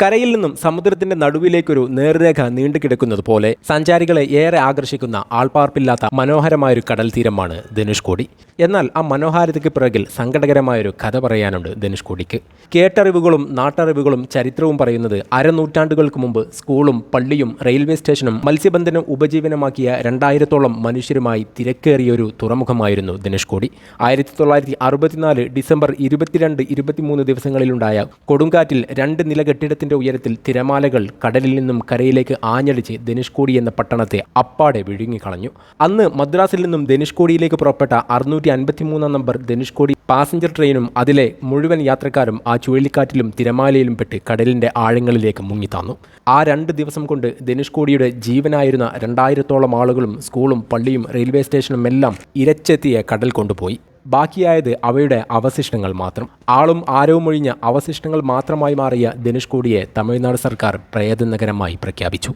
കരയിൽ നിന്നും സമുദ്രത്തിന്റെ നടുവിലേക്കൊരു നേർരേഖ നീണ്ടുകിടക്കുന്നത് പോലെ സഞ്ചാരികളെ ഏറെ ആകർഷിക്കുന്ന ആൾപ്പാർപ്പില്ലാത്ത മനോഹരമായൊരു കടൽ തീരമാണ് ധനുഷ്കോടി എന്നാൽ ആ മനോഹാരിതയ്ക്ക് പിറകിൽ സങ്കടകരമായൊരു കഥ പറയാനുണ്ട് ധനുഷ്കോടിക്ക് കേട്ടറിവുകളും നാട്ടറിവുകളും ചരിത്രവും പറയുന്നത് അരനൂറ്റാണ്ടുകൾക്ക് മുമ്പ് സ്കൂളും പള്ളിയും റെയിൽവേ സ്റ്റേഷനും മത്സ്യബന്ധനം ഉപജീവനമാക്കിയ രണ്ടായിരത്തോളം മനുഷ്യരുമായി തിരക്കേറിയൊരു തുറമുഖമായിരുന്നു ധനുഷ്കോടി ആയിരത്തി തൊള്ളായിരത്തി അറുപത്തിനാല് ഡിസംബർ ഇരുപത്തിരണ്ട് ഇരുപത്തിമൂന്ന് ദിവസങ്ങളിലുണ്ടായ കൊടുങ്കാറ്റിൽ രണ്ട് നില കെട്ടിടത്തിന്റെ ഉയരത്തിൽ തിരമാലകൾ കടലിൽ നിന്നും കരയിലേക്ക് ആഞ്ഞടിച്ച് ധനുഷ്കോടി എന്ന പട്ടണത്തെ അപ്പാടെ വിഴുങ്ങിക്കളഞ്ഞു. അന്ന് മദ്രാസിൽ നിന്നും ധനുഷ്കോടിയിലേക്ക് പുറപ്പെട്ട അറുന്നൂറ്റി അൻപത്തിമൂന്നാം നമ്പർ ധനുഷ്കോടി പാസഞ്ചർ ട്രെയിനും അതിലെ മുഴുവൻ യാത്രക്കാരും ആ ചുഴലിക്കാറ്റിലും തിരമാലയിലും പെട്ട് കടലിന്റെ ആഴങ്ങളിലേക്ക് മുങ്ങിത്താന്നു. ആ രണ്ട് ദിവസം കൊണ്ട് ധനുഷ്കോടിയുടെ ജീവനായിരുന്ന രണ്ടായിരത്തോളം ആളുകളും സ്കൂളും പള്ളിയും റെയിൽവേ സ്റ്റേഷനും എല്ലാം ഇരച്ചെത്തിയ കടൽ കൊണ്ടുപോയി. ബാക്കിയായത് അവയുടെ അവശിഷ്ടങ്ങൾ മാത്രം. ആളും ആരവും ഒഴിഞ്ഞ അവശിഷ്ടങ്ങൾ മാത്രമായി മാറിയ ധനുഷ്കോടിയെ തമിഴ്നാട് സർക്കാർ പ്രേത നഗരമായി പ്രഖ്യാപിച്ചു.